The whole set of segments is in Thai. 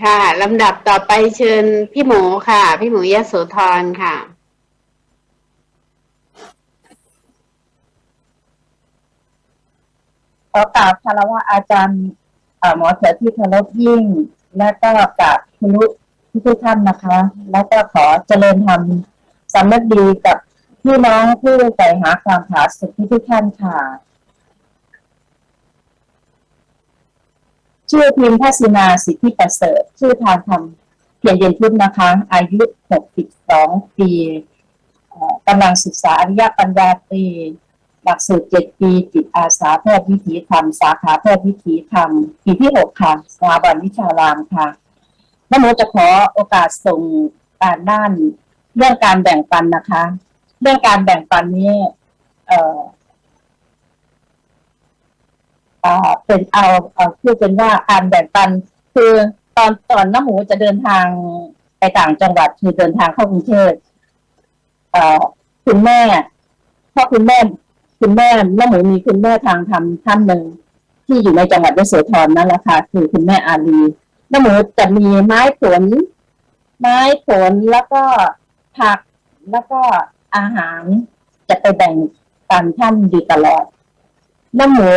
ค่ะลำดับต่อไปเชิญพี่หมูค่ะ พี่หมูยโสธรค่ะ ขอกราบคารวะอาจารย์เอ่อหมอเสือที่เคารพยิ่ง และก็กราบคุณลุทุกท่านนะคะ แล้วก็ขอเจริญธรรมสำนึกดีกับพี่น้องผู้ใฝ่หาความผาสุกทุกท่านค่ะ ชื่อพิมพ์ทัศนาสิทธิประเสริฐ ชื่อทางธรรมเพียรเย็นทิพย์นะคะ อายุ 62 ปีกำลังศึกษาอริยปัญญาตรีหลักสูตรเจ็ดปี จิตอาสาแพทย์วิถีธรรม สาขาแพทย์วิถีธรรม ปีที่หกค่ะสถาบันวิชารามค่ะแล้วหนูจะขอโอกาสส่งการด้านเรื่องการแบ่งปันนะคะ เรื่องการแบ่งปันนี้ เอ่ออ่าเป็นเอาเอาพูดเป็นว่าการแบ่งปัน คือตอนตอนน้าหมูจะเดินทางไปต่างจังหวัดคือเดินทางเข้ากรุงเทพเออคุณแม่พ่อคุณแม่ คุณแม่แม่หมูมีคุณแม่ทางธรรมท่านหนึ่งที่อยู่ในจังหวัดยโสธรนั่นแหละค่ะคือคุณแม่อาลีแม่หมูจะมีไม้ผล ไม้ผลแล้วก็ผักแล้วก็อาหารจะไปแบ่งปันท่านอยู่ตลอดน้ำหมู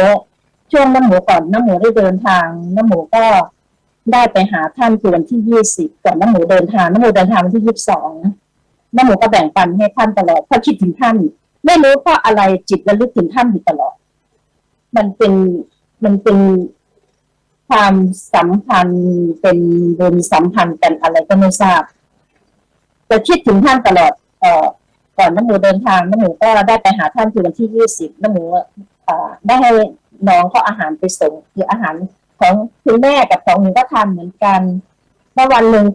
ช่วงน้ำหมูก่อนน้ำหมูได้เดินทางน้ำหมูก็ได้ไปหาท่านคือวันที่ยี่สิบก่อนน้ำหมูเดินทางน้ำหมูเดินทางวันที่ยี่สิบสองน้ำหมูก็แบ่งปันให้ท่านตลอดเพราะคิดถึงท่าน ไม่รู้เพราะอะไรจิตระลึกถึงท่านอยู่ตลอด มันเป็นมันเป็นความสัมพันธ์เป็นบุญสัมพันธ์กันอะไรก็ไม่ทราบแต่คิดถึงท่านตลอดเอ่อก่อนน้ำหมูเดินทางน้ำหมูก็ได้ไปหาท่านคือวันที่ยี่สิบน้ำหมูได้ให้ น้องเขาอาหารไปส่งคืออาหารของคุณแม่กับของหนูก็ทาเหมือนกันแล้ววันหนึ่ง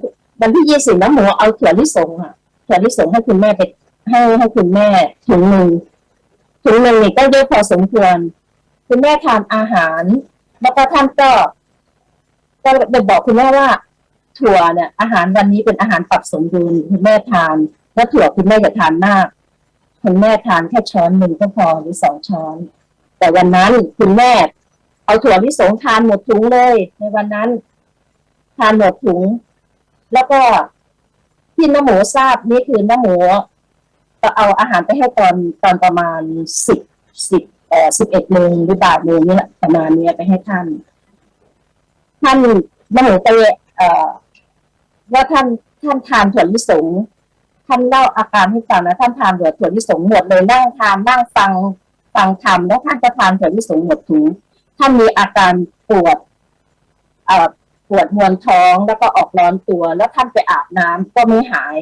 วันที่ยี่สิบน้ำหมูเอาถั่วลิสงอะถั่วลิสงให้คุณแม่ไปให้ให้คุณแม่ถุงหนึ่งถุงหนึ่งนี่ก็เยอะพอสมควร คุณแม่ทานอาหาร แล้วก็ท่านก็ก็ได้บอกคุณแม่ว่า ถั่วเนี่ย อาหารวันนี้เป็นอาหารปรับสมดุลคุณแม่ทานแล้วถั่วคุณแม่อย่าทานมากคุณแม่ทานแค่ช้อนหนึ่งก็พอหรือสองช้อน แต่วันนั้นคุณแม่เอาถั่วที่สงทานหมดถุงเลย ในวันนั้น ทานหมดถุง แล้วก็ที่น้าหมูทราบนี่คือน้าหมูก็เอาอาหารไปให้ตอนตอนประมาณสิบสิบเอ่อสิบเอ็ดโมงหรือบ่ายโมงนี่แหละประมาณเนี้ยไปให้ท่าน ท่านแม่หมูไปเอ่อว่าท่านท่านทานถั่วลิสงท่านเล่าอาการให้ฟังนะท่านทานถั่วถั่วลิสงหมดเลยนั่งทานนั่งฟัง ฟังธรรมแล้วท่านก็ทานถั่วลิสงหมดถุงท่านมีอาการปวดเอ่อปวดมวนท้องแล้วก็ออกร้อนตัว แล้วท่านไปอาบน้ำก็ไม่หาย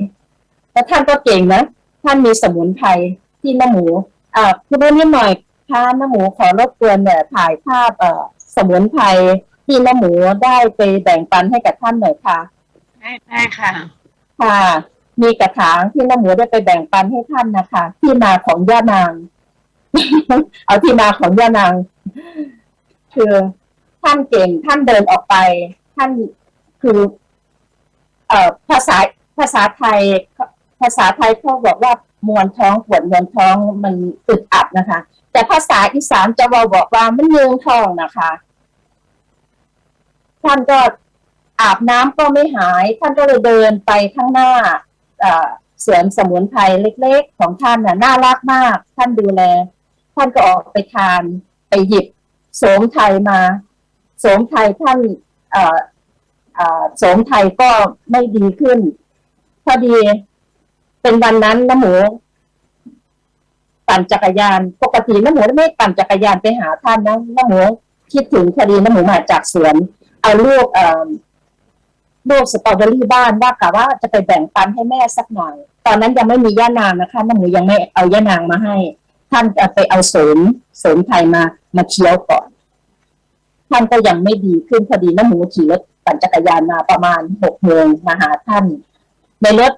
แล้วท่านก็เก่งนะท่านมีสมุนไพรที่น้าหมูอ่าคุณนิดหน่อยค่ะน้าหมูขอรบกวนเนี่ยถ่ายภาพเอ่อสมุนไพรที่น้าหมูได้ไปแบ่งปันให้กับท่านหน่อยค่ะได้ได้ค่ะค่ะ มีกระถางที่น้าหมูได้ไปแบ่งปันให้ท่านนะคะ ที่มาของย่านาง เอาที่มาของย่านาง คือท่านเก่งท่านเดินออกไป ท่านคือ เอ่อภาษาภาษาไทย ภาษาไทยเขาบอกว่ามวนท้องปวดมวนท้องมันอึดอัดนะคะ แต่ภาษาอีสานจะบอกบอกว่ามันยืงท้องนะคะ ท่านก็อาบน้ำก็ไม่หาย ท่านก็เลยเดินไปข้างหน้าเสวนสมุนไพรเล็ก ๆ ของท่านน่ะน่ารักมาก ท่านดูแล ท่านก็ออกไปทานไปหยิบโสมไทยมา โสมไทยท่านโสมไทยก็ไม่ดีขึ้น พอดีเป็นวันนั้นน้าหมูปั่นจักรยาน ปกติน้าหมูไม่ปั่นจักรยานไปหาท่านนะน้าหมูคิดถึงพอดีน้าหมูมาจากสวน เอาลูกเอ่อลูกสตรอเบอรี่บ้านว่ากะว่าจะไปแบ่งปันให้แม่สักหน่อย ตอนนั้นยังไม่มีย่านางนะคะน้าหมูยังไม่เอาย่านางมาให้ ท่านจะไปเอาโสมโสมไทยมามาเคี้ยวก่อน ท่านก็ยังไม่ดีขึ้นพอดีน้าหมูขี่รถปั่นจักรยานมาประมาณหกโมงมาหาท่าน ในรถ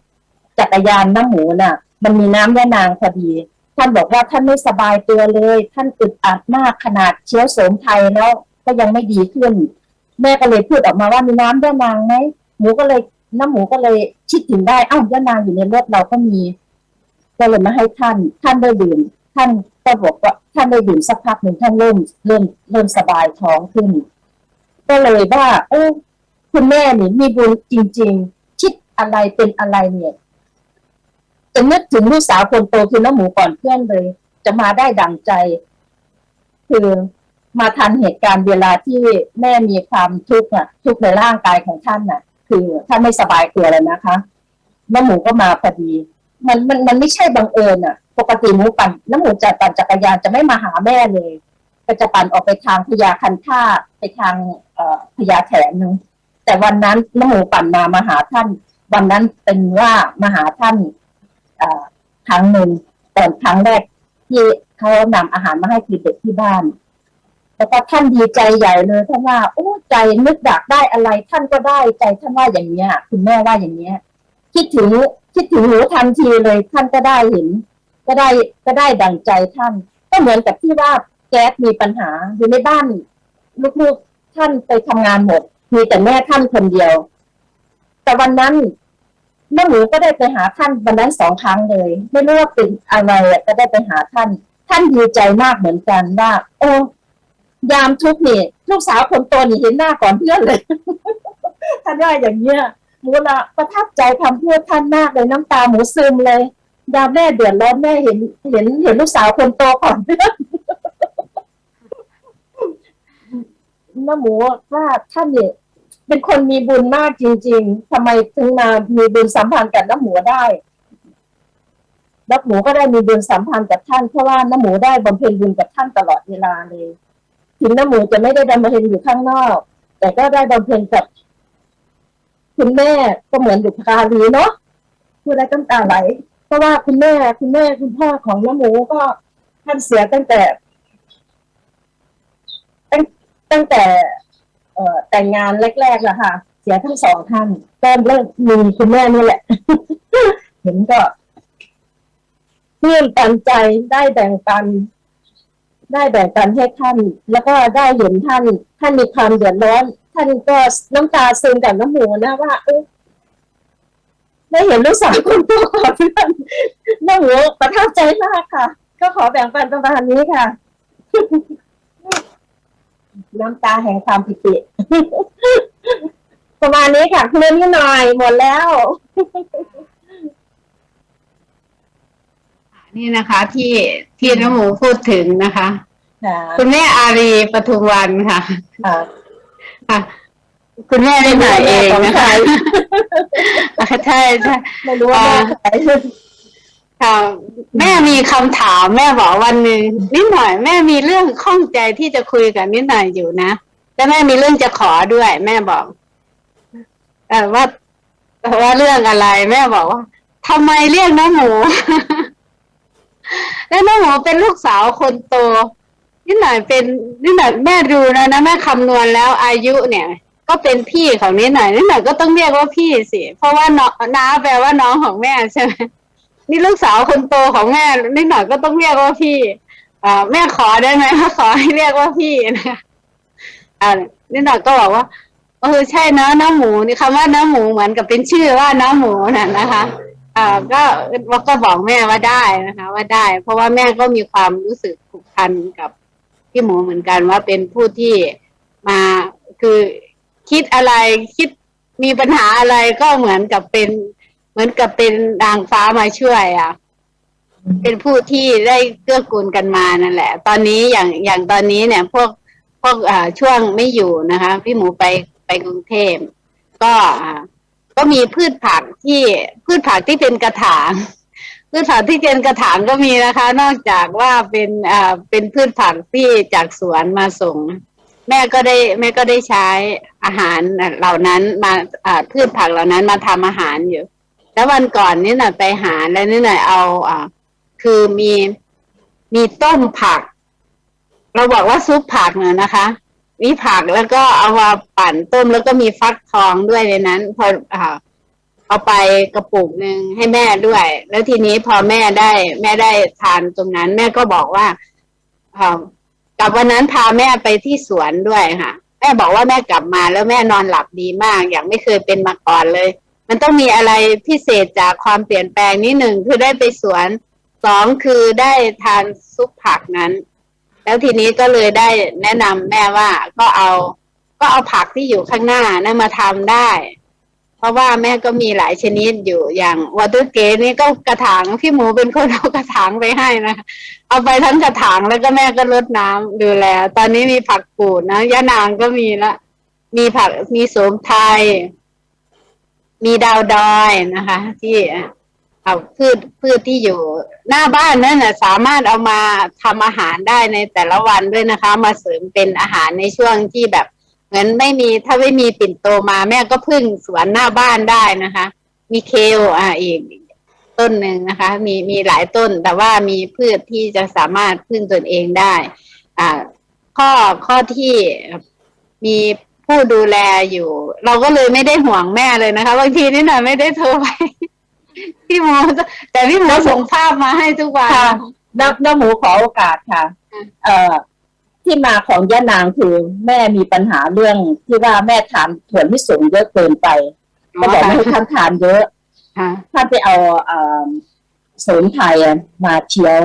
จักรยานน้าหมูน่ะ มันมีน้ำย่านางพอดี ท่านบอกว่าท่านไม่สบายตัวเลย ท่านอึดอัดมากขนาดเชื้อโสมไทยแล้วก็ยังไม่ดีขึ้น แม่ก็เลยพูดออกมาว่ามีน้ำย่านางไหมหมูก็เลยน้าหมูก็เลยคิดถึงได้อ้าวย่านางอยู่ในรถเราก็มีก็เลยมาให้ท่าน ท่านได้ดื่ม ท่านก็บอกว่าท่านได้ดื่มสักพักหนึ่งท่านเริ่มเริ่มเริ่มสบายท้องขึ้น ก็เลยว่าเออคุณแม่นี่มีบุญจริง ๆ คิดอะไรเป็นอะไรเนี่ยจะนึกถึงลูกสาวคนโตคือน้ำหมูก่อนเพื่อนเลย จะมาได้ดังใจ คือมาทันเหตุการณ์เวลาที่แม่มีความทุกข์อะ ทุกข์ในร่างกายของท่านน่ะ คือท่านไม่สบายตัวแล้วนะคะน้ำหมูก็มาพอดี มันมันมันไม่ใช่บังเอิญอะ ปกติหมูปั่นน้ำหมูจะปั่นจักรยานจะไม่มาหาแม่เลย ก็จะปั่นออกไปทางพญาคันท่าไปทางพญาแถนนึงแต่วันนั้นน้ำหมูปั่นมามาหาท่าน วันนั้นเป็นว่ามาหาท่านครั้งหนึ่งตอนครั้งแรกที่เขานำอาหารมาให้คือเด็กที่บ้านแล้วก็ท่านดีใจใหญ่เลยท่านว่าโอ้ใจนึกอยากได้อะไร ท่านก็ได้ใจท่านว่าอย่างเนี้ยคุณแม่ว่าอย่างเนี้ยคิดถึงคิดถึงหนูทันทีเลยท่านก็ได้เห็น ก็ได้ก็ได้ดังใจท่าน ก็เหมือนกับที่ว่าแก๊สมีปัญหาอยู่ในบ้านลูกๆท่านไปทำงานหมด มีแต่แม่ท่านคนเดียว แต่วันนั้นแม่หมูก็ได้ไปหาท่านวันนั้นสองครั้งเลย ไม่รู้ว่าเป็นอะไรก็ได้ไปหาท่าน ท่านดีใจมากเหมือนกันว่า โอ้ยามทุกข์นี่ลูกสาวคนโตนี่เห็นหน้าก่อนเพื่อนเลยท่านว่าอย่างเนี้ยหมูละประทับใจคำพูดท่านมากเลยน้ำตาหมูซึมเลย ยามแม่เดือดร้อนแม่เห็น เห็นเห็นลูกสาวคนโตก่อนเพื่อนน้าหมูว่าท่านเนี่ยเป็นคนมีบุญมากจริง ๆทำไมถึงมามีบุญสัมพันธ์กับน้าหมูได้น้าหมูก็ได้มีบุญสัมพันธ์กับท่านเพราะว่าน้าหมูได้บำเพ็ญบุญกับท่านตลอดเวลาเลยถึงน้าหมูจะไม่ได้บำเพ็ญอยู่ข้างนอก แต่ก็ได้บำเพ็ญกับคุณแม่ก็เหมือนบุพการีเนาะพูดได้ตั้งตาไหล เพราะว่าคุณแม่คุณแม่คุณพ่อของน้าหมูก็ท่านเสียตั้งแต่ตั้งตั้งแต่ เอ่อแต่งงานแรกๆแล้วค่ะ เสียทั้งสองท่านก็เริ่มมีคุณแม่นี่แหละ เห็นก็เพื่อนปันใจได้แบ่งปัน ได้แบ่งปันให้ท่าน แล้วก็ได้เห็นท่าน ท่านมีความเดือดร้อน ท่านก็น้ำตาซึมกับน้ำหมูนะว่าเออ ได้เห็นลูกสาวคนโตของเพื่อนน้ำหมูประทับใจมากค่ะ ก็ขอแบ่งปันประมาณนี้ค่ะ น้ำตาแห่งความปิติ ประมาณนี้ค่ะคืนนี้หน่อยหมดแล้ว นี่นะคะ ที่ที่น้ำหมูพูดถึงนะคะค่ะคุณแม่อารีปทุมวันค่ะค่ะ ค่ะคุณแม่ได้หน่อยเองของนะใครคะใช่ใช่ไม่รู้ว่าแม่ใครค่ะแม่มีคำถามแม่บอกวันหนึ่งนิดหน่อยแม่มีเรื่องข้องใจที่จะคุยกับนิดหน่อยอยู่นะแล้วแม่มีเรื่องจะขอด้วย แม่บอกเออว่าว่าเรื่องอะไร แม่บอกว่าทำไมเรียกน้าหมูแล้วน้าหมูเป็นลูกสาวคนโตนิดหน่อยเป็นนิดหน่อยแม่ดูนะนะแม่คำนวณแล้วอายุเนี่ย ก็เป็นพี่ของนิดหน่อยนิดหน่อยก็ต้องเรียกว่าพี่สิเพราะว่าน้องน้าแปลว่าน้องของแม่ใช่ไหมนี่ลูกสาวคนโตของแม่นิดหน่อยก็ต้องเรียกว่าพี่อ่าแม่ขอได้ไหมขอให้เรียกว่าพี่นะคะอ่านิดหน่อยก็บอกว่าเออใช่นะน้าหมูนี่คำว่าน้าหมูเหมือนกับเป็นชื่อว่าน้าหมูน่ะนะคะอ่าก็ก็บอกแม่ว่าได้นะคะ ว่าได้ เพราะว่าแม่ก็มีความรู้สึกผูกพันกับพี่หมูเหมือนกันว่าเป็นผู้ที่มาคือ คิดอะไรคิดมีปัญหาอะไรก็เหมือนกับเป็น เหมือนกับเป็นนางฟ้ามาช่วย อะ เป็นผู้ที่ได้เกื้อกูลกันมานั่นแหละ ตอนนี้อย่างอย่างตอนนี้เนี่ย พวกพวกอ่าช่วงไม่อยู่นะคะ พี่หมูไปไปกรุงเทพก็ก็มีพืชผักที่พืชผักที่เป็นกระถางพืชผักที่เป็นกระถางก็มีนะคะ นอกจากว่าเป็นอ่าเป็นพืชผักที่จากสวนมาส่ง แม่ก็ได้แม่ก็ได้ใช้อาหารเหล่านั้นมาอ่าพืชผักเหล่านั้นมาทำอาหารอยู่ แล้ววันก่อนนี่หน่อยไปหาแล้วนี่หน่อยเอาอ่าคือมีมีต้มผัก เราบอกว่าซุปผักเนี่ยนะคะ มีผักแล้วก็เอามาปั่นต้มแล้วก็มีฟักทองด้วยในนั้น พออ่าเอาไปกระปุกหนึ่งให้แม่ด้วย แล้วทีนี้พอแม่ได้ แม่ได้ทานตรงนั้น แม่ก็บอกว่าอ่า กับวันนั้นพาแม่ไปที่สวนด้วยค่ะ แม่บอกว่าแม่กลับมาแล้วแม่นอนหลับดีมาก อย่างไม่เคยเป็นมาก่อนเลย มันต้องมีอะไรพิเศษจากความเปลี่ยนแปลงนี้หนึ่งคือได้ไปสวนสองคือได้ทานซุปผักนั้น แล้วทีนี้ก็เลยได้แนะนำแม่ว่าก็เอา ก็เอาผักที่อยู่ข้างหน้านะมาทำได้ เพราะว่าแม่ก็มีหลายชนิดอยู่อย่างวอเตอร์เกตนี่ก็กระถางพี่หมูเป็นคนเอากระถางไปให้นะเอาไปทั้งกระถางแล้วก็แม่ก็รดน้ำดูแล ตอนนี้มีผักกูดนะยะนางก็มีละ มีผักมีโสมไทย มีดาวดอยนะคะ ที่เอาพืชพืชที่อยู่ หน้าบ้านนั่นน่ะสามารถเอามาทำอาหารได้ในแต่ละวันด้วยนะคะ มาเสริมเป็นอาหารในช่วงที่แบบ เหมือนไม่มีถ้าไม่มีปิ่นโตมา แม่ก็พึ่งสวนหน้าบ้านได้นะคะ มีเคลอ่าอีกต้นหนึ่งนะคะ มีมีหลายต้น แต่ว่ามีพืชที่จะสามารถพึ่งตนเองได้ อ่า ข้อข้อที่มีผู้ดูแลอยู่ เราก็เลยไม่ได้ห่วงแม่เลยนะคะบางทีนี่หน่อยไม่ได้โทรไปพี่หมูแต่พี่หมูส่งภาพมาให้ทุกวันค่ะน้ำน้ำหมูขอโอกาสค่ะอืมเอ่อ ที่มาของย่านางคือแม่มีปัญหาเรื่องที่ว่าแม่ทานถั่วลิสงเยอะเกินไปก็บอกไม่ให้ท่านทานเยอะค่ะท่านไปเอาเอ่อสมุนไพรอะมาเคี้ยว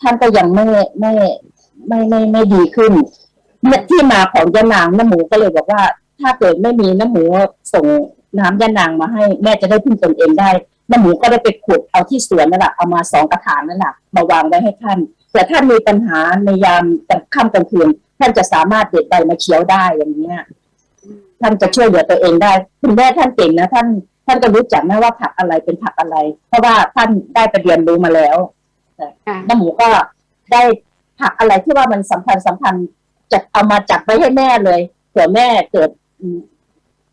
ท่านก็ยังไม่ไม่ไม่ไม่ไม่ดีขึ้นเนี่ยที่มาของยานางน้ำหมูก็เลยบอกว่า ถ้าเกิดไม่มีน้ำหมูส่งน้ำยานางมาให้แม่จะได้พึ่งตนเองได้น้ำหมูก็ได้ไปขุดเอาที่สวนนั่นแหละเอามาสองกระถางนั่นแหละมาวางไว้ให้ท่าน แต่ท่านมีปัญหาในยามกลางค่ำกลางคืนท่านจะสามารถเด็ดใบมาเคี้ยวได้อย่างเนี้ยท่านจะช่วยเหลือตัวเองได้ คุณแม่ท่านเก่งนะท่านท่านก็รู้จักนะว่าผักอะไรเป็นผักอะไร เพราะว่าท่านได้ไปเรียนรู้มาแล้วค่ะน้ำหมูก็ได้ผักอะไรที่ว่ามันสำคัญสำคัญจะเอามาจัดไว้ให้แม่เลยเผื่อแม่เกิดอืม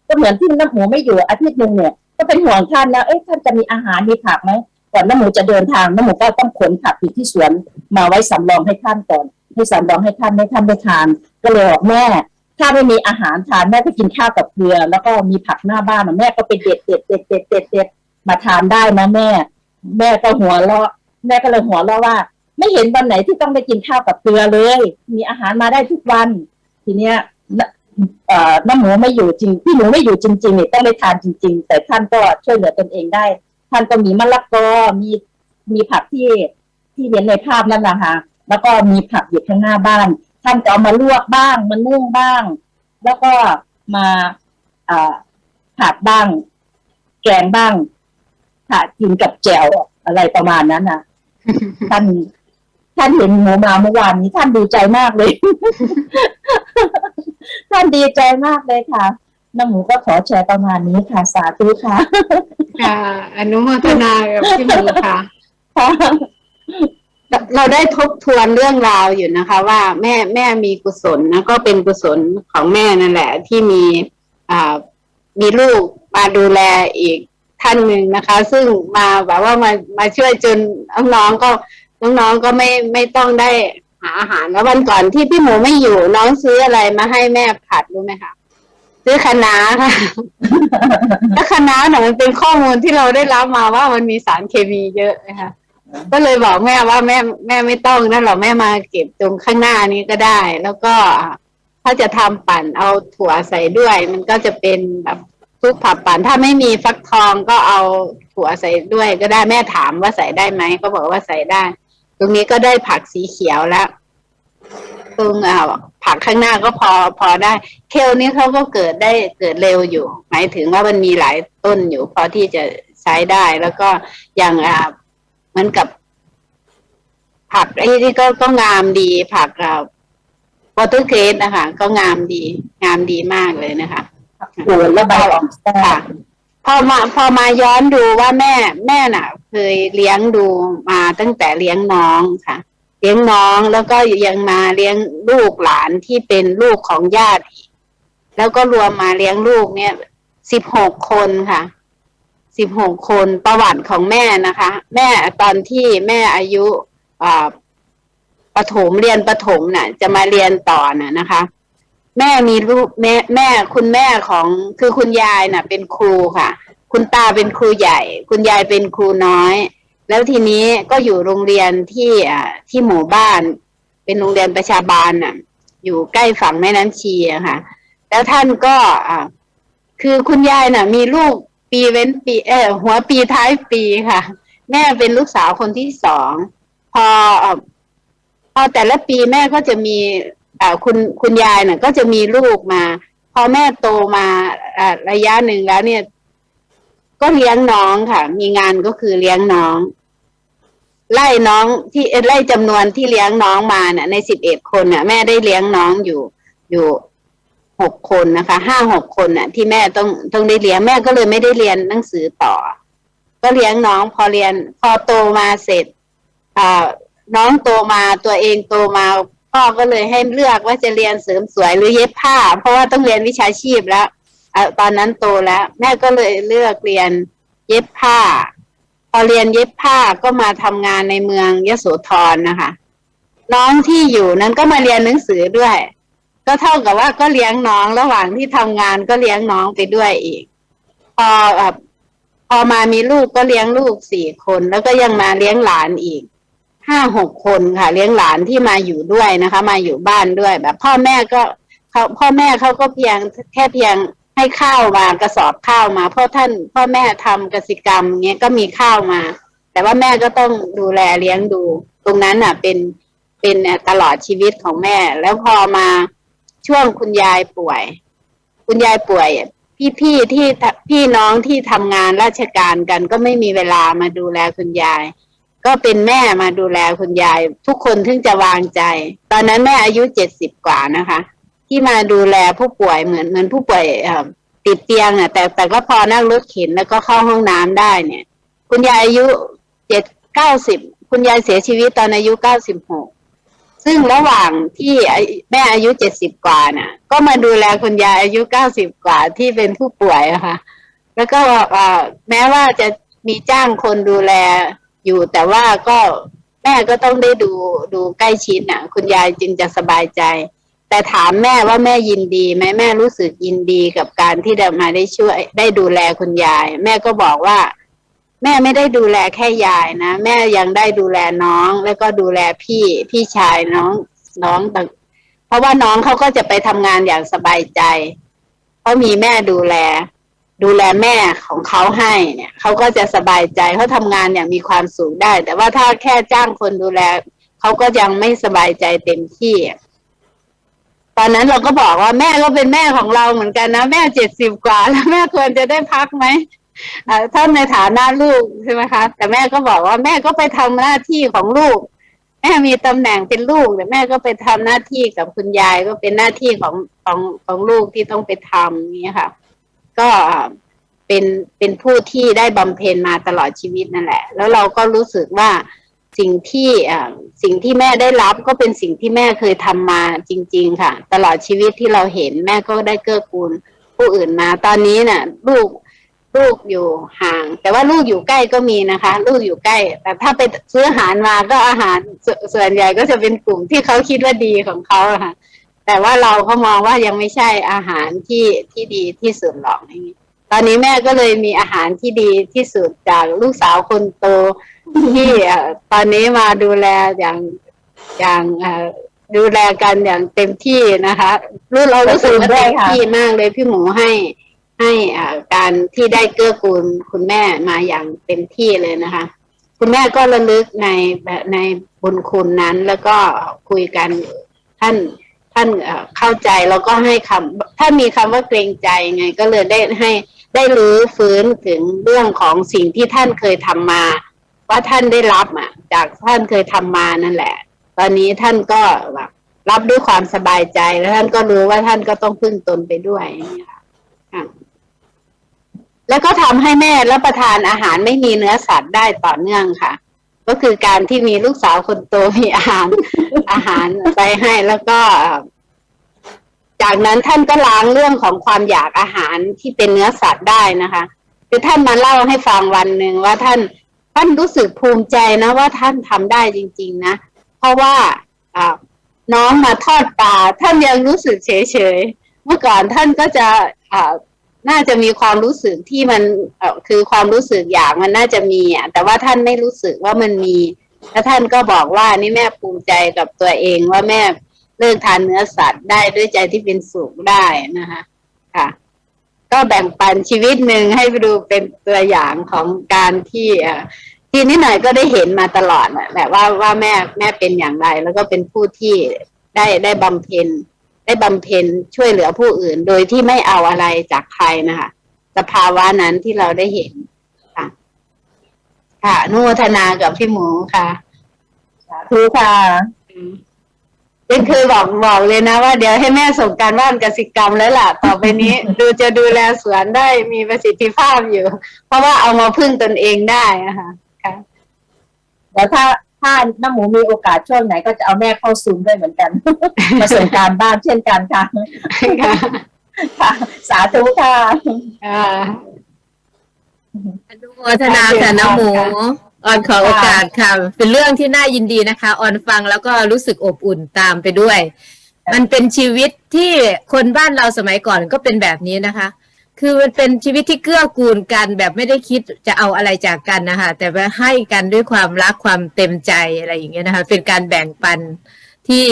ก็เหมือนที่น้ำหมูไม่อยู่อาทิตย์หนึ่งเนี่ย ก็เป็นห่วงท่านนะเอ๊ะท่านจะมีอาหารมีผักไหม ก่อนน้ำหมูจะเดินทางน้ำหมูก็ต้องขนผักอยู่ที่สวนมาไว้สำรองให้ท่านก่อนให้สำรองให้ท่านให้ท่านได้ทาน ก็เลยบอกแม่ ถ้าไม่มีอาหารทานแม่ก็กินข้าวกับเกลือ แล้วก็มีผักหน้าบ้านแม่ก็ไปเด็ดเด็ดเด็ดเด็ดเด็ดเด็ดมาทานได้นะแม่ แม่ก็หัวเราะแม่ก็เลยหัวเราะว่า ไม่เห็นวันไหนที่ต้องได้กินข้าวกับเกลือเลย มีอาหารมาได้ทุกวัน ทีเนี้ยนเอ่อน้ำหมูไม่อยู่จริงพี่หมูไม่อยู่จริงๆเนี่ยต้องได้ทานจริง ๆ แต่ท่านก็ช่วยเหลือตนเองได้ ท่านก็มีมะละกอมีมีผักที่ที่เห็นในภาพนั่นแหละค่ะ แล้วก็มีผักอยู่ข้างหน้าบ้าน ท่านก็เอามาลวกบ้างมานึ่งบ้าง แล้วก็มาอผัดบ้าง แกงบ้างผัดกินกับแจ่วอะไรประมาณนั้นนะท่านท่านเห็นหมูมาเมื่อวานนี้ท่านดีใจมากเลย ท่านดีใจมากเลยค่ะ น้ำหมูก็ขอแชร์ประมาณนี้ค่ะ สาธุค่ะ ค่ะ อนุโมทนากับพี่หมูค่ะ เราได้ทบทวนเรื่องราวอยู่นะคะ ว่าแม่แม่มีกุศลนะก็เป็นกุศลของแม่นั่นแหละ ที่มีอ่ามีลูกมาดูแลอีกท่านหนึ่งนะคะ ซึ่งมาแบบว่ามามาช่วยจนน้องๆก็น้องๆก็ไม่ไม่ต้องได้หาอาหารแล้ววันก่อนที่พี่หมูไม่อยู่น้องซื้ออะไรมาให้แม่ผัดรู้ไหมคะ ซื้อคะน้าค่ะ แล้วคะน้าเนี่ยมันเป็นข้อมูลที่เราได้รับมาว่ามันมีสารเคมีเยอะนะคะก็เลยบอกแม่ว่าแม่แม่ไม่ต้องนั่นหรอกแม่มาเก็บตรงข้างหน้านี้ก็ได้ แล้วก็ถ้าจะทำปั่นเอาถั่วใส่ด้วย มันก็จะเป็นแบบทุกผับปั่นถ้าไม่มีฟักทองก็เอาถั่วใส่ด้วย ก็ได้แม่ถามว่าใส่ได้ไหมก็บอกว่าใส่ได้ ตรงนี้ก็ได้ผักสีเขียวแล้ว ตรงอ่าผักข้างหน้าก็พอพอได้ เคลนี่เขาก็เกิดได้เกิดเร็วอยู่ หมายถึงว่ามันมีหลายต้นอยู่พอที่จะใช้ได้แล้วก็อย่างอ่าเหมือนกับ ผักไอ้ที่ก็ก็งามดี ผักอ่าวอเตอร์เกรดนะคะก็งามดี งามดีมากเลยนะคะปวดและใบอ่อนค่ะพอมาพอมาย้อนดูว่าแม่แม่น่ะ เคยเลี้ยงดูมาตั้งแต่เลี้ยงน้องค่ะ เลี้ยงน้องแล้วก็ยังมาเลี้ยงลูกหลานที่เป็นลูกของญาติอีกแล้วก็รวมมาเลี้ยงลูกเนี่ยสิบหกคนค่ะสิบหกคนประวัติของแม่นะคะ แม่ตอนที่แม่อายุอ่าประถมเรียนประถมน่ะ จะมาเรียนต่อน่ะนะคะ แม่มีลูกแม่แม่คุณแม่ของคือคุณยายน่ะ เป็นครูค่ะ คุณตาเป็นครูใหญ่ คุณยายเป็นครูน้อย แล้วทีนี้ก็อยู่โรงเรียนที่ที่หมู่บ้าน เป็นโรงเรียนประชาบาลน่ะ อยู่ใกล้ฝั่งแม่น้ำชีอะค่ะ แล้วท่านก็อ่าคือคุณยายน่ะ มีลูกปีเว้นปีเออหัวปีท้ายปีค่ะ แม่เป็นลูกสาวคนที่สองพอพอแต่ละปีแม่ก็จะมีอ่าคุณคุณยายน่ะ ก็จะมีลูกมา พอแม่โตมาอ่าระยะหนึ่งแล้วเนี่ย ก็เลี้ยงน้องค่ะ มีงานก็คือเลี้ยงน้อง ไล่น้องที่ไล่จำนวนที่เลี้ยงน้องมาเนี่ยในสิบเอ็ดคนน่ะแม่ได้เลี้ยงน้องอยู่อยู่หกคนนะคะห้าหกคนน่ะ ที่แม่ต้องต้องได้เลี้ยงแม่ก็เลยไม่ได้เรียนหนังสือต่อ ก็เลี้ยงน้องพอเรียน พอโตมาเสร็จอ่าน้องโตมาตัวเองโตมาพ่อก็เลยให้เลือกว่าจะเรียนเสริมสวยหรือเย็บผ้า เพราะว่าต้องเรียนวิชาชีพแล้วอตอนนั้นโตแล้ว แม่ก็เลยเลือกเรียนเย็บผ้า พอเรียนเย็บผ้าก็มาทำงานในเมืองยโสธรนะคะ น้องที่อยู่นั้นก็มาเรียนหนังสือด้วย ก็เท่ากับว่าก็เลี้ยงน้องระหว่างที่ทำงานก็เลี้ยงน้องไปด้วยอีก พอแบบพอมามีลูกก็เลี้ยงลูกสี่คน แล้วก็ยังมาเลี้ยงหลานอีกห้าหกคนค่ะ เลี้ยงหลานที่มาอยู่ด้วยนะคะ มาอยู่บ้านด้วยแบบ พ่อแม่ก็เขาพ่อแม่เขาก็เพียงแค่เพียง ให้ข้าวมากระสอบข้าวมาเพราะท่านพ่อแม่ทำกสิกรรมเงี้ยก็มีข้าวมา แต่ว่าแม่ก็ต้องดูแลเลี้ยงดู ตรงนั้นอะเป็นเป็นตลอดชีวิตของแม่ แล้วพอมาช่วงคุณยายป่วย คุณยายป่วยพี่ๆที่พี่น้องที่ทำงานราชการกันก็ไม่มีเวลามาดูแลคุณยาย ก็เป็นแม่มาดูแลคุณยาย ทุกคนถึงจะวางใจ ตอนนั้นแม่อายุเจ็ดสิบกว่านะคะ ที่มาดูแลผู้ป่วยเหมือนเหมือนผู้ป่วยติดเตียงอะ แต่แต่ก็พอนั่งรถเข็นแล้วก็เข้าห้องน้ำได้เนี่ย คุณยายอายุเจ็ดเก้าสิบคุณยายเสียชีวิตตอนอายุเก้าสิบหกซึ่งระหว่างที่แม่อายุเจ็ดสิบกว่าน่ะ ก็มาดูแลคุณยายอายุเก้าสิบกว่าที่เป็นผู้ป่วยอะคะแล้วก็แม้ว่าจะมีจ้างคนดูแลอยู่ แต่ว่าก็แม่ก็ต้องได้ดูดูใกล้ชิดน่ะ คุณยายจึงจะสบายใจ แต่ถามแม่ว่าแม่ยินดีไหมแม่รู้สึกยินดีกับการที่ได้มาได้ช่วย ได้ดูแลคุณยาย แม่ก็บอกว่า แม่ไม่ได้ดูแลแค่ยายนะแม่ยังได้ดูแลน้อง แล้วก็ดูแลพี่พี่ชายน้องน้องต่างเพราะว่าน้องเขาก็จะไปทำงานอย่างสบายใจเพราะมีแม่ดูแล ดูแลแม่ของเขาให้เนี่ยเขาก็จะสบายใจเขาทำงานอย่างมีความสุขได้ แต่ว่าถ้าแค่จ้างคนดูแลเขาก็ยังไม่สบายใจเต็มที่ อนนั้นเราก็บอกว่าแม่ก็เป็นแม่ของเราเหมือนกันนะ แม่เจ็ดสิบกว่า แล้วแม่ควรจะได้พักไหมท่านในฐานะลูกใช่ไหมคะ แต่แม่ก็บอกว่าแม่ก็ไปทำหน้าที่ของลูก แม่มีตำแหน่งเป็นลูกแต่แม่ก็ไปทำหน้าที่กับคุณยายก็เป็นหน้าที่ของของของลูกที่ต้องไปทำอย่านี้ยค่ะ ก็เป็นเป็นผู้ที่ได้บำเพ็ญมาตลอดชีวิตนั่นแหละ แล้วเราก็รู้สึกว่า สิ่งที่สิ่งที่แม่ได้รับก็เป็นสิ่งที่แม่เคยทำมาจริง ๆ ค่ะ ตลอดชีวิตที่เราเห็นแม่ก็ได้เกื้อกูลผู้อื่นมา ตอนนี้น่ะ ลูกลูกอยู่ห่าง แต่ว่าลูกอยู่ใกล้ก็มีนะคะ ลูกอยู่ใกล้ แต่ถ้าไปซื้ออาหารมาก็อาหารสส่วนใหญ่ก็จะเป็นกลุ่มที่เขาคิดว่าดีของเขาค่ะ แต่ว่าเราก็มองว่ายังไม่ใช่อาหารที่ที่ดีที่สุดหรอกตอนนี้แม่ก็เลยมีอาหารที่ดีที่สุดจากลูกสาวคนโต ที่เอ่อตอนนี้มาดูแลอย่างอย่างเอ่อดูแลกันอย่างเต็มที่นะคะรู้เรารู้สึกว่าเต็มที่มากเลยพี่หมูให้ให้อ่าการที่ได้เกื้อกูลคุณแม่มาอย่างเต็มที่เลยนะคะ คุณแม่ก็ระลึกในแบบในบุญคุณนั้น แล้วก็คุยกันท่านท่านเอ่อเข้าใจแล้วก็ให้คำถ้ามีคำว่าเกรงใจไง ก็เลยได้ให้ได้รื้อฟื้นถึงเรื่องของสิ่งที่ท่านเคยทำมา ว่าท่านได้รับอะ จากท่านเคยทำมานั่นแหละ ตอนนี้ท่านก็แบบรับด้วยความสบายใจแล้วท่านก็รู้ว่าท่านก็ต้องพึ่งตนไปด้วยค่ะแล้วก็ทำให้แม่รับประทานอาหารไม่มีเนื้อสัตว์ได้ต่อเนื่องค่ะ ก็คือการที่มีลูกสาวคนโตมีอาหารอาหารไปให้แล้วก็ จากนั้นท่านก็ล้างเรื่องของความอยากอาหารที่เป็นเนื้อสัตว์ได้นะคะ คือท่านมาเล่าให้ฟังวันหนึ่งว่าท่าน ท่านรู้สึกภูมิใจนะว่าท่านทำได้จริง ๆ นะ เพราะว่าน้องมาทอดปลาท่านยังรู้สึกเฉยๆเมื่อก่อนท่านก็จะน่าจะมีความรู้สึกที่มันคือความรู้สึกอยากมันน่าจะมีอะแต่ว่าท่านไม่รู้สึกว่ามันมีแล้วท่านก็บอกว่านี่แม่ภูมิใจกับตัวเองว่าแม่เลิกทานเนื้อสัตว์ได้ด้วยใจที่เป็นสุขได้นะคะค่ะ ก็แบ่งปันชีวิตหนึ่งให้ไปดูเป็นตัวอย่างของการที่เอ่อที่นิดหน่อยก็ได้เห็นมาตลอดแหละว่าว่าแม่แม่เป็นอย่างไร แล้วก็เป็นผู้ที่ได้ได้บำเพ็ญได้ได้บำเพ็ญช่วยเหลือผู้อื่น โดยที่ไม่เอาอะไรจากใครนะคะสภาวะนั้นที่เราได้เห็นค่ะ ค่ะอนุโมทนากับพี่หมูค่ะสาธุค่ะ เป็นคือบอกบอกเลยนะว่าเดี๋ยวให้แม่ส่งการบ้านกสิกรรมแล้วล่ะ ต่อไปนี้ดูจะดูแลสวนได้มีประสิทธิภาพอยู่ เพราะว่าเอามาพึ่งตนเองได้อะค่ะค่ะเดี๋ยวถ้าถ้าน้าหมูมีโอกาสช่วงไหนก็จะเอาแม่เข้าซูมด้วยเหมือนกัน มาส่งการบ้านเช่นกันค่ะค่ะค่ะสาธุค่ะอ่าอนุโมทนาค่ะน้องหมู ออนขอโอกาสค่ะ เป็นเรื่องที่น่ายินดีนะคะ ออนฟังแล้วก็รู้สึกอบอุ่นตามไปด้วย มันเป็นชีวิตที่คนบ้านเราสมัยก่อนก็เป็นแบบนี้นะคะ คือมันเป็นชีวิตที่เกื้อกูลกันแบบไม่ได้คิดจะเอาอะไรจากกันนะคะ แต่ว่าให้กันด้วยความรักความเต็มใจอะไรอย่างเงี้ยนะคะ เป็นการแบ่งปันที่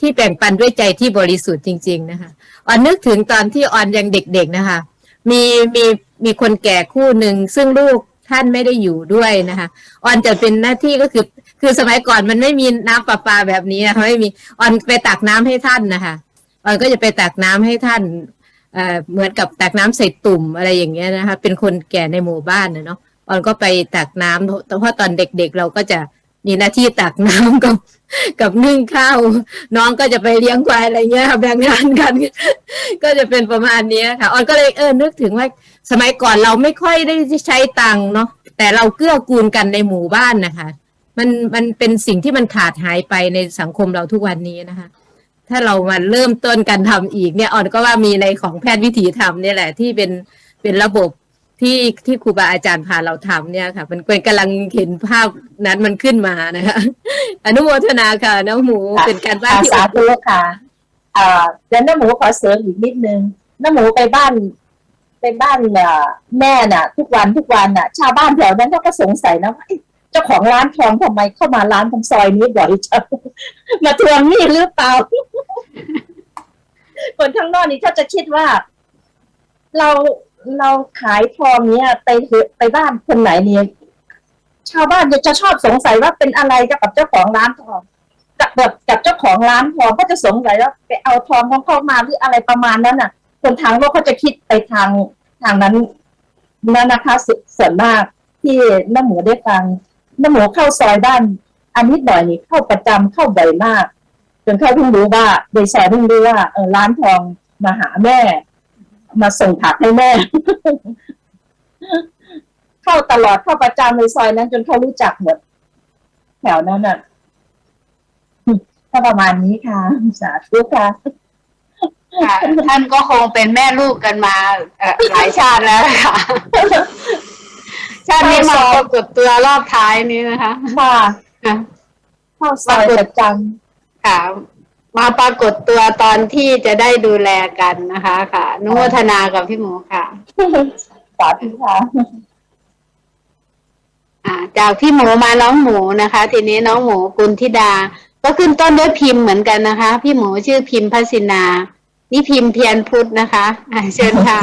ที่แบ่งปันด้วยใจที่บริสุทธิ์จริง ๆ นะคะ ออนนึกถึงตอนที่ออนยังเด็กๆนะคะ มีมีมีคนแก่คู่หนึ่งซึ่งลูก ท่านไม่ได้อยู่ด้วยนะคะออนจะเป็นหน้าที่ก็คือ คือสมัยก่อนมันไม่มีน้ำประปาแบบนี้นะคะไม่มีออนไปตักน้ำให้ท่านนะคะออนก็จะไปตักน้ำให้ท่านเอ่อเหมือนกับตักน้ำใส่ตุ่มอะไรอย่างเงี้ยนะคะ เป็นคนแก่ในหมู่บ้านเนาะออนก็ไปตักน้ำเพราะตอนเด็กๆ เราก็จะมีหน้าที่ตักน้ำกับกับนึ่งข้าวน้องก็จะไปเลี้ยงควายอะไรเงี้ยค่ะแบ่งงานกัน ก็จะเป็นประมาณนี้ค่ะออนก็เลยเออนึกถึงว่า สมัยก่อนเราไม่ค่อยได้ใช้ตังค์เนาะแต่เราเกื้อกูลกันในหมู่บ้านนะคะ มันมันเป็นสิ่งที่มันขาดหายไปในสังคมเราทุกวันนี้นะคะ ถ้าเรามาเริ่มต้นการทำอีกเนี่ยออนก็ว่ามีในของแพทย์วิถีธรรมเนี่ยแหละที่เป็นเป็นระบบที่ที่ครูบาอาจารย์พาเราทำเนี่ยค่ะ มันเป็นกำลังเห็นภาพนั้นมันขึ้นมานะคะอนุโมทนาค่ะน้องหมูเป็นการบ้านค่ะที่สาอบธุอุ่นค่ะเอ่อเดี๋ยวน้าหมูขอเสริมอีกนิดนึงน้าหมูไปบ้าน ไปบ้านแม่น่ะ ทุกวันทุกวันน่ะ ชาวบ้านแถวนั้นเขาก็สงสัยนะว่าเจ้าของร้านทองทำไมเข้ามาร้านทำซอยนี้บ่อยจังมาทวงหนี้หรือเปล่า คนข้างนอกนี่เขาจะคิดว่า เราเราขายทองเนี้ยไปไปบ้านคนไหนเนี่ยชาวบ้านจะชอบสงสัยว่าเป็นอะไรกับเจ้าของร้านทองกับแบบกับเจ้าของร้านทองก็จะสงสัยว่าไปเอาทองของเขามาหรืออะไรประมาณนั้นน่ะ คนทางโลกเขาจะคิดไปทางทางนั้นนั่นะคะสส่วนมากที่น้าหมูได้ฟังน้าหมูเข้าซอยบ้าน อันนิดหน่อยนี่เข้าประจำเข้าบ่อยมาก จนเขาเพิ่งรู้ว่าโดยซอยเพิ่งรู้ว่าเออร้านทองมาหาแม่ มาส่งผักให้แม่ เข้าตลอดเข้าประจำในซอยนั้น จนเขารู้จักหมดแถวนั้นน่ะก็ประมาณนี้ค่ะ สาธุค่ะ ค่ะ ท่านก็คงเป็นแม่ลูกกันมาเอ่อหลายชาติแล้วค่ะ ชาตินี้มาปรากฏตัวรอบท้ายนี้นะคะค่ะค่ะเข้าซอยประจค่ะมาปรากฏตัวตอนที่จะได้ดูแลกันนะคะค่ะอนุโมทนากับพี่หมูค่ะำสาธุค่ะ อ่า จากพี่หมูมาน้องหมูนะคะ ทีนี้น้องหมูกุลธิดา ก็ขึ้นต้นด้วยพิมพ์เหมือนกันนะคะ พี่หมูชื่อพิมพ์พัสินา นี่พิมพ์เพียรพุทธนะคะอ่าเชิญค่ะ